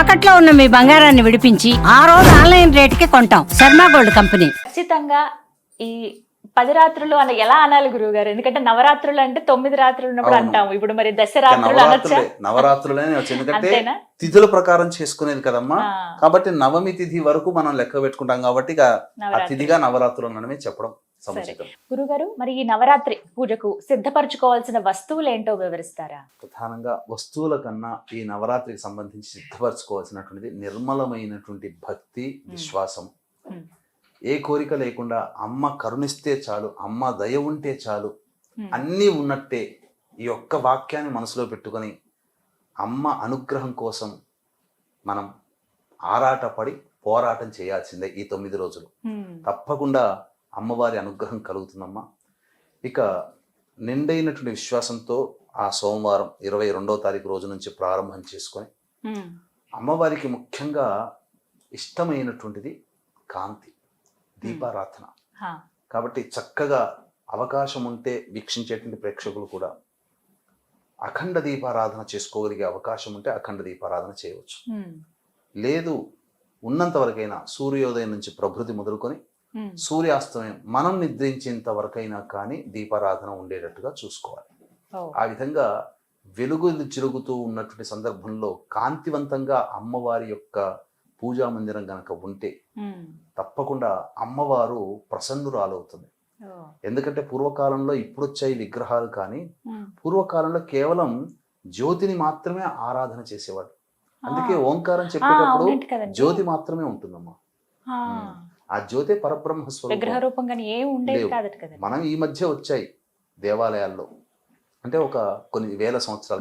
తాకట్లో ఉన్న మీ బంగారాన్ని విడిపించి ఆ రోజు ఆన్లైన్ రేటుకి కొంటాం. Sharma gold company. ఖచ్చితంగా ఈ పది రాత్రులు అని ఎలా అనాలి గురువు గారు ఎందుకంటే నవరాత్రులు అంటే తొమ్మిది రాత్రులు ఉన్నప్పుడు అవును. అంటాం ఇప్పుడు మరి దశరాత్రులు అనొచ్చా? నవరాత్రులే ఎందుకంటే తిథుల ప్రకారం చేసుకునేది కదమ్మా. కాబట్టి నవమి తిథి వరకు మనం లెక్క పెట్టుకుంటాం కాబట్టి ఇక ఆ తిథిగా నవరాత్రులు అనడమే చెప్పడం. గురుగారు మరి ఈ నవరాత్రి పూజకు సిద్ధపరచుకోవాల్సిన వస్తువులు ఏంటో వివరిస్తారా ప్రధానంగా వస్తువుల కన్నా ఈ నవరాత్రికి సంబంధించి సిద్ధపరచుకోవాల్సినటువంటిది నిర్మలమైనటువంటి భక్తి విశ్వాసం. ఏ కోరిక లేకుండా అమ్మ కరుణిస్తే చాలు అమ్మ దయ ఉంటే చాలు. అన్నీ ఉన్నట్టే ఈ ఒక్క వాక్యాన్ని మనసులో పెట్టుకొని అమ్మ అనుగ్రహం కోసం మనం ఆరాటపడి పోరాటం చేయాల్సిందే ఈ తొమ్మిది రోజులు. తప్పకుండా అమ్మవారి అనుగ్రహం కలుగుతుందమ్మా ఇక నిండైనటువంటి విశ్వాసంతో ఆ సోమవారం ఇరవై రెండవ తారీఖు రోజు నుంచి ప్రారంభం చేసుకొని. అమ్మవారికి ముఖ్యంగా ఇష్టమైనటువంటిది కాంతి దీపారాధన. కాబట్టి చక్కగా అవకాశం ఉంటే వీక్షించేటువంటి ప్రేక్షకులు కూడా అఖండ దీపారాధన చేసుకోగలిగే అవకాశం ఉంటే అఖండ దీపారాధన చేయవచ్చు. లేదు ఉన్నంత వరకైనా సూర్యోదయం నుంచి ప్రభృతి మొదలుకొని. సూర్యాస్తమయం మనం నిద్రించేంత వరకైనా కానీ దీపారాధన ఉండేటట్టుగా చూసుకోవాలి. ఆ విధంగా వెలుగులు చిరుగుతూ ఉన్నటువంటి సందర్భంలో కాంతివంతంగా అమ్మవారి యొక్క పూజా మందిరం గనక ఉంటే. తప్పకుండా అమ్మవారు ప్రసన్నురాలవుతుంది. ఎందుకంటే పూర్వకాలంలో ఇప్పుడు వచ్చాయి విగ్రహాలు కానీ. పూర్వకాలంలో కేవలం జ్యోతిని మాత్రమే ఆరాధన చేసేవాడు అందుకే. ఓంకారం చెప్పేటప్పుడు. జ్యోతి మాత్రమే ఉంటుందమ్మా. ఆ జ్యోతే పరబ్రహ్మ స్వరూపం. మనం ఈ మధ్య వచ్చాయి దేవాలయాల్లో. అంటే ఒక కొన్ని వేల సంవత్సరాల.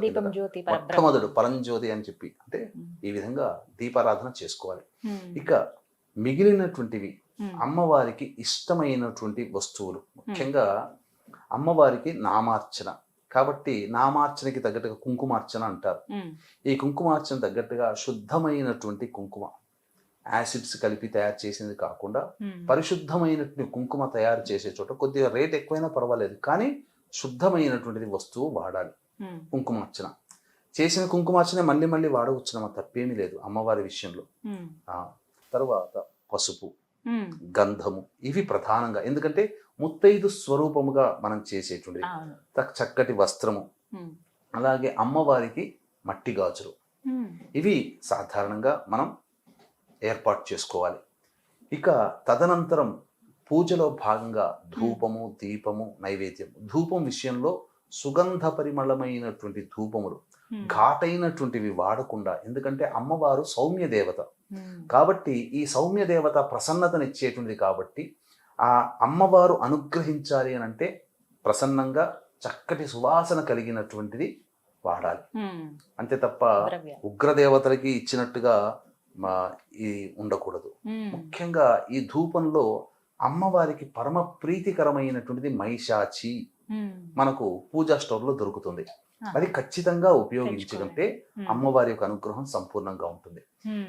మొట్టమొదటి పరంజ్యోతి అని చెప్పి. అంటే. ఈ విధంగా దీపారాధన చేసుకోవాలి. ఇక మిగిలినటువంటివి. అమ్మవారికి ఇష్టమైనటువంటి వస్తువులు. ముఖ్యంగా అమ్మవారికి నామార్చన. కాబట్టి నామార్చనకి తగ్గట్టుగా కుంకుమార్చన అంటారు. ఈ కుంకుమార్చన తగ్గట్టుగా శుద్ధమైనటువంటి కుంకుమ. యాసిడ్స్ కలిపి తయారు చేసింది కాకుండా. పరిశుద్ధమైనటువంటి కుంకుమ తయారు చేసే చోట కొద్దిగా రేట్ ఎక్కువైనా పర్వాలేదు కానీ శుద్ధమైనటువంటిది వస్తువు వాడాలి. కుంకుమార్చన చేసిన కుంకుమార్చన మళ్ళీ మళ్ళీ వాడవచ్చునమ్మా తప్పేమీ లేదు అమ్మవారి విషయంలో. ఆ, తర్వాత పసుపు. గంధము ఇవి ప్రధానంగా ఎందుకంటే ముత్తైదు స్వరూపముగా మనం చేసేటువంటిది చక్కటి వస్త్రము. అలాగే అమ్మవారికి మట్టి గాజులు. ఇవి సాధారణంగా మనం ఏర్పాటు చేసుకోవాలి ఇక తదనంతరం పూజలో భాగంగా ధూపము దీపము నైవేద్యం ధూపం విషయంలో సుగంధ పరిమళమైనటువంటి ధూపములు. ఘాటైనటువంటివి వాడకుండా ఎందుకంటే అమ్మవారు సౌమ్య దేవత. కాబట్టి ఈ సౌమ్య దేవత ప్రసన్నతనిచ్చేటువంటిది కాబట్టి ఆ అమ్మవారు అనుగ్రహించాలి అని అంటే ప్రసన్నంగా చక్కటి సువాసన కలిగినటువంటిది వాడాలి. అంతే తప్ప. ఉగ్రదేవతలకి ఇచ్చినట్టుగా మా ఈ ఉండకూడదు. ముఖ్యంగా ఈ ధూపంలో అమ్మవారికి పరమ ప్రీతికరమైనటువంటిది మైషాచి. మనకు పూజా స్టోర్లో దొరుకుతుంది Ah. అది ఖచ్చితంగా ఉపయోగించుకుంటే. అమ్మవారి యొక్క అనుగ్రహం సంపూర్ణంగా ఉంటుంది.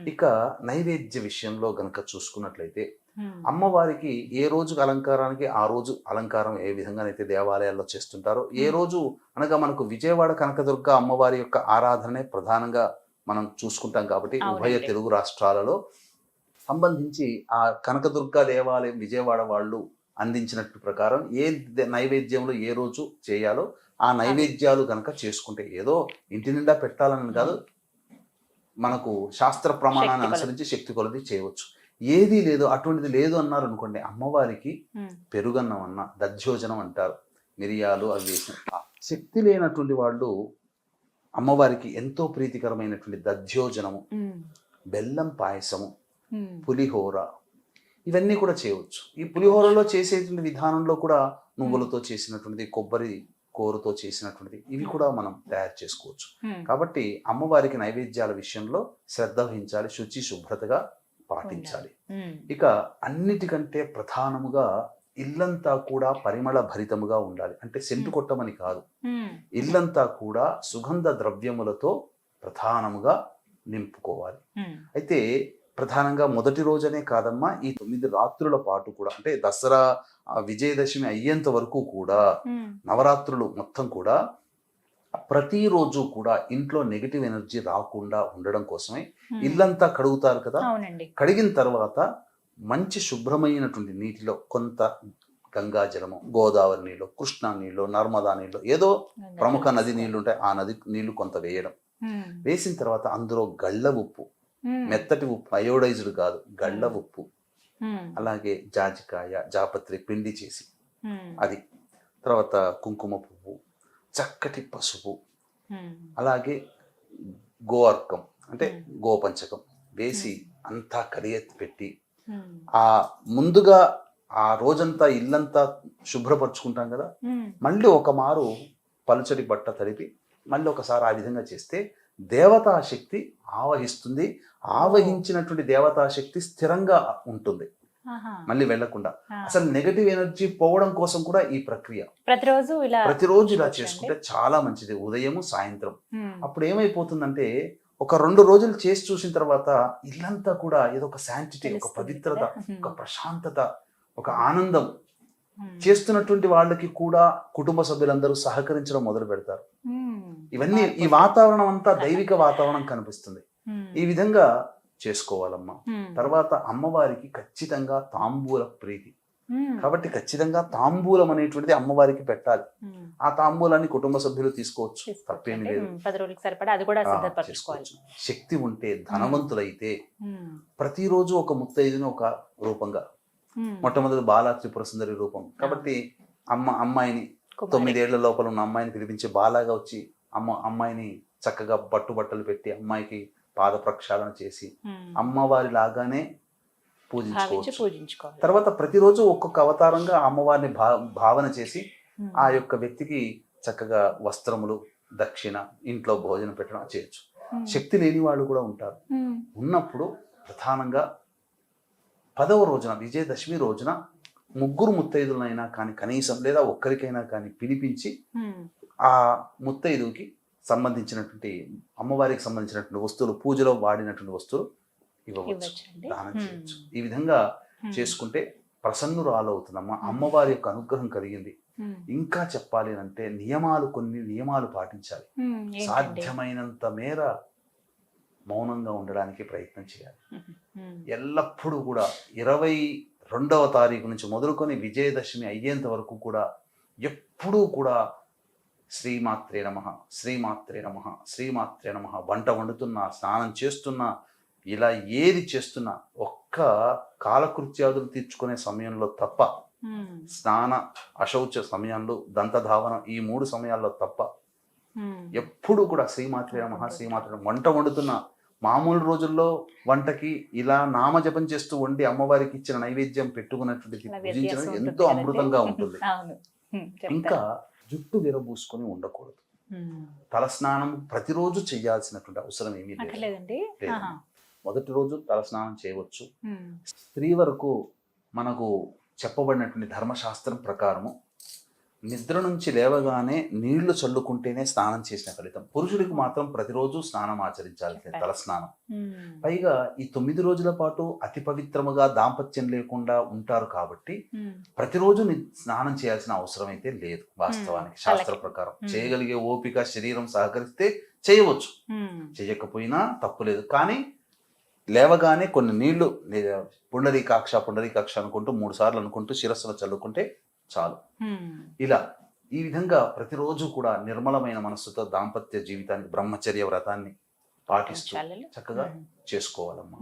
ఇక నైవేద్య విషయంలో గనక చూసుకున్నట్లయితే. అమ్మవారికి ఏ రోజుకి అలంకారానికి ఆ రోజు అలంకారం ఏ విధంగానైతే దేవాలయాల్లో చేస్తుంటారో ఏ రోజు అనగా మనకు విజయవాడ కనకదుర్గ అమ్మవారి యొక్క ఆరాధనే ప్రధానంగా మనం చూసుకుంటాం కాబట్టి ఉభయ. తెలుగు రాష్ట్రాలలో సంబంధించి ఆ కనకదుర్గ దేవాలయం విజయవాడ వాళ్ళు అందించినట్టు ప్రకారం ఏ నైవేద్యంలో ఏ రోజు చేయాలో ఆ నైవేద్యాలు కనుక చేసుకుంటే ఏదో ఇంటి నిండా పెట్టాలని కాదు మనకు శాస్త్ర ప్రమాణాన్ని. అనుసరించి శక్తి కొలది చేయవచ్చు ఏది లేదు అటువంటిది లేదు అన్నారు అనుకోండి అమ్మవారికి. పెరుగన్నం అన్న దధ్యోజనం అంటారు మిరియాలు అవి శక్తి లేనటువంటి వాళ్ళు అమ్మవారికి ఎంతో ప్రీతికరమైనటువంటి దధ్యోజనము. బెల్లం పాయసము. పులిహోర ఇవన్నీ కూడా చేయవచ్చు ఈ పులిహోరలో చేసేటువంటి విధానంలో కూడా నువ్వులతో చేసినటువంటిది కొబ్బరి కూరతో చేసినటువంటిది ఇవి కూడా మనం తయారు చేసుకోవచ్చు. కాబట్టి అమ్మవారికి నైవేద్యాల విషయంలో శ్రద్ధ వహించాలి శుచి శుభ్రతగా పాటించాలి. ఇక అన్నిటికంటే ప్రధానముగా ఇల్లంతా కూడా పరిమళ భరితముగా ఉండాలి అంటే సెంటు. కొట్టమని కాదు. ఇల్లంతా కూడా సుగంధ ద్రవ్యములతో ప్రధానముగా నింపుకోవాలి. అయితే ప్రధానంగా మొదటి రోజనే కాదమ్మా ఈ తొమ్మిది రాత్రుల పాటు కూడా అంటే దసరా విజయదశమి అయ్యేంత వరకు కూడా. నవరాత్రులు మొత్తం కూడా ప్రతిరోజు కూడా ఇంట్లో నెగిటివ్ ఎనర్జీ రాకుండా ఉండడం కోసమే ఇల్లంతా కడుగుతారు కదా కడిగిన తర్వాత మంచి శుభ్రమైనటువంటి నీటిలో కొంత గంగా జలము గోదావరి నీళ్ళు కృష్ణా నీళ్ళు నర్మదా నీళ్ళు ఏదో ప్రముఖ నది నీళ్ళు ఉంటాయి ఆ నది నీళ్ళు కొంత వేయడం. వేసిన తర్వాత అందులో గళ్ళ ఉప్పు మెత్తటి ఉప్పు అయోడైజ్డ్ కాదు గళ్ళ ఉప్పు. అలాగే జాజికాయ జాపత్రి పిండి చేసి అది. తర్వాత కుంకుమ పువ్వు చక్కటి పసుపు. అలాగే గో అర్కం అంటే గోపంచకం వేసి అంతా కడిగెత్తి పెట్టి ఆ ముందుగా ఆ రోజంతా ఇల్లంతా శుభ్రపరచుకుంటాం కదా. ఉమ్, మళ్ళీ ఒక మారు పలుచటి బట్ట తడిపి మళ్ళీ ఒకసారి ఆ విధంగా చేస్తే దేవతా శక్తి ఆవహిస్తుంది. ఆవహించినటువంటి దేవతా శక్తి స్థిరంగా ఉంటుంది. మళ్ళీ వెళ్ళకుండా. అసలు నెగటివ్ ఎనర్జీ పోవడం కోసం కూడా ఈ ప్రక్రియ. ప్రతిరోజు ఇలా ప్రతిరోజు ఇలా? చేసుకుంటే చాలా మంచిది. ఉదయము సాయంత్రం. ఉమ్, అప్పుడు ఏమైపోతుందంటే ఒక రెండు రోజులు చేసి చూసిన తర్వాత ఇల్లంతా కూడా ఏదో ఒక శాంటిటీ ఒక పవిత్రత? ఒక ప్రశాంతత ఒక ఆనందం చేస్తున్నటువంటి వాళ్ళకి కూడా కుటుంబ సభ్యులందరూ సహకరించడం మొదలు పెడతారు. ఇవన్నీ ఈ వాతావరణం అంతా దైవిక వాతావరణం కనిపిస్తుంది. ఈ విధంగా చేసుకోవాలమ్మా. తర్వాత అమ్మవారికి ఖచ్చితంగా తాంబూల ప్రీతి. కాబట్టి ఖచ్చితంగా తాంబూలం అనేటువంటిది అమ్మవారికి పెట్టాలి. ఉమ్, ఆ తాంబూలాన్ని కుటుంబ సభ్యులు తీసుకోవచ్చు. తప్పేమీ. లేదు. శక్తి ఉంటే ధనవంతులైతే ఉమ్, ప్రతిరోజు ఒక ముత్తైదుని ఒక రూపంగా మొట్టమొదటి బాలా త్రిపుర సుందరి రూపం. కాబట్టి అమ్మ అమ్మాయిని. తొమ్మిదేళ్ళ లోపల ఉన్న అమ్మాయిని పిలిపించి బాలాగా వచ్చి అమ్మ అమ్మాయిని చక్కగా బట్టు బట్టలు పెట్టి అమ్మాయికి పాద ప్రక్షాళన చేసి అమ్మవారి లాగానే పూజించుకోవచ్చు. తర్వాత ప్రతిరోజు ఒక్కొక్క అవతారంగా అమ్మవారిని భావన చేసి ఆ యొక్క వ్యక్తికి చక్కగా వస్త్రములు దక్షిణ ఇంట్లో భోజనం పెట్టడం చేయొచ్చు. శక్తి లేని వాళ్ళు కూడా ఉంటారు. ఉన్నప్పుడు ప్రధానంగా పదవ రోజున విజయదశమి రోజున ముగ్గురు ముత్తైదులైనా కానీ కనీసం లేదా ఒక్కరికైనా కానీ పిలిపించి ఆ ముత్తైదుకి సంబంధించినటువంటి అమ్మవారికి సంబంధించినటువంటి వస్తువులు పూజలో వాడినటువంటి వస్తువులు ఇవ్వవచ్చు. ఇవ్వచ్చండి. దానం చేయవచ్చు ఈ విధంగా చేసుకుంటే ప్రసన్నురాలు అవుతుందమ్మా అమ్మవారి యొక్క అనుగ్రహం కలిగింది. ఇంకా చెప్పాలి అంటే నియమాలు కొన్ని నియమాలు పాటించాలి? సాధ్యమైనంత మేర మౌనంగా ఉండడానికి ప్రయత్నం చేయాలి. ఎల్లప్పుడూ కూడా ఇరవై రెండవ తారీఖు నుంచి మొదలుకొని విజయదశమి అయ్యేంత వరకు కూడా ఎప్పుడూ కూడా శ్రీమాత్రే నమ శ్రీమాత్రే నమ శ్రీమాత్రే నమ. వంట వండుతున్నా స్నానం చేస్తున్నా ఇలా ఏది చేస్తున్నా ఒక్క కాలకృత్యాదులు తీర్చుకునే సమయంలో తప్ప స్నాన అశౌచ సమయంలో దంతధావన ఈ మూడు సమయాల్లో తప్ప ఎప్పుడు కూడా శ్రీమాత్రే నమ శ్రీమాత్రే. వంట వండుతున్న. మామూలు రోజుల్లో వంటకి ఇలా నామజపం చేస్తూ వండి అమ్మవారికి ఇచ్చిన నైవేద్యం పెట్టుకున్నటువంటిది పూజించడం ఎంతో? అమృతంగా ఉంటుంది. ఇంకా జుట్టు విరబూసుకొని ఉండకూడదు. తలస్నానం ప్రతిరోజు చేయాల్సినటువంటి అవసరం ఏమీ లేదు. మొదటి రోజు తలస్నానం చేయవచ్చు. స్త్రీ వరకు మనకు చెప్పబడినటువంటి ధర్మశాస్త్రం ప్రకారము నిద్ర నుంచి లేవగానే నీళ్ళు చల్లుకుంటేనే స్నానం చేసిన ఫలితం. పురుషుడికి మాత్రం ప్రతిరోజు స్నానం ఆచరించాల్సింది. తలస్నానం. పైగా ఈ తొమ్మిది రోజుల పాటు అతి పవిత్రముగా దాంపత్యం లేకుండా ఉంటారు కాబట్టి ప్రతిరోజు ని- స్నానం చేయాల్సిన అవసరం అయితే లేదు వాస్తవానికి. శాస్త్ర. ప్రకారం. చేయగలిగే ఓపిక శరీరం సహకరిస్తే చేయవచ్చు. చేయకపోయినా తప్పులేదు కానీ లేవగానే కొన్ని నీళ్ళు పుండరీకాక్ష పుండరీకాక్ష అనుకుంటూ మూడు సార్లు అనుకుంటూ శిరస్సులో చల్లుకుంటే చాలు ఇలా ఈ విధంగా ప్రతిరోజు కూడా నిర్మలమైన మనస్సుతో దాంపత్య జీవితాన్ని బ్రహ్మచర్య వ్రతాన్ని పాటిస్తూ. చక్కగా. చేసుకోవాలమ్మా